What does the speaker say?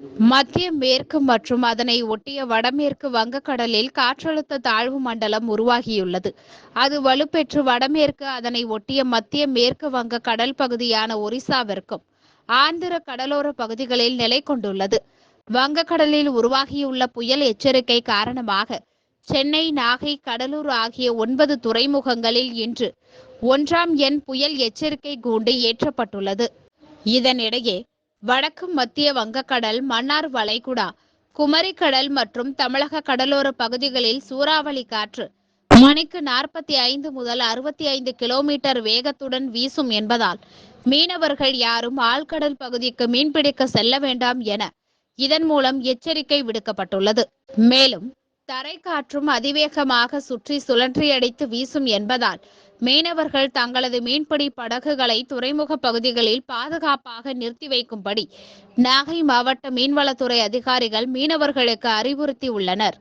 மத்திய மேற்கு மற்றும் அதனை ஒட்டிய வடமேற்கு வங்கக்கடலில் காற்றழுத்த தாழ்வு மண்டலம் உருவாகியுள்ளது. அது வலுப்பெற்று வடமேற்கு அதனை ஒட்டிய மத்திய மேற்கு வங்க கடல் பகுதியான ஒரிசாவிற்கும் ஆந்திர கடலோர பகுதிகளில் நிலை கொண்டுள்ளது. வங்கக்கடலில் உருவாகியுள்ள புயல் எச்சரிக்கை காரணமாக சென்னை நாகை கடலூர் ஆகிய ஒன்பது துறைமுகங்களில் இன்று ஒன்றாம் எண் புயல் எச்சரிக்கை கூண்டு ஏற்றப்பட்டுள்ளது. இதனிடையே வடக்கு மத்திய வங்கக்கடல் மன்னார் வளைகுடா குமரிக்கடல் மற்றும் தமிழக கடலோர பகுதிகளில் சூறாவளி காற்று. மணிக்கு நாற்பத்தி ஐந்து முதல் அறுபத்தி ஐந்து கிலோமீட்டர் வேகத்துடன் வீசும் என்பதால் மீனவர்கள் யாரும் ஆழ்கடல் பகுதிக்கு மீன்பிடிக்க செல்ல வேண்டாம் என இதன் மூலம் எச்சரிக்கை விடுக்கப்பட்டுள்ளது. மேலும் தரைக்காற்றும் அதிவேகமாக சுற்றி சுழற்றியடித்து வீசும் என்பதால் மீனவர்கள் தங்களது மீன்பிடி படகுகளை துறைமுக பகுதிகளில் பாதுகாப்பாக நிறுத்தி வைக்கும்படி நாகை மாவட்ட மீன்வளத்துறை அதிகாரிகள் மீனவர்களுக்கு அறிவுறுத்தி உள்ளனர்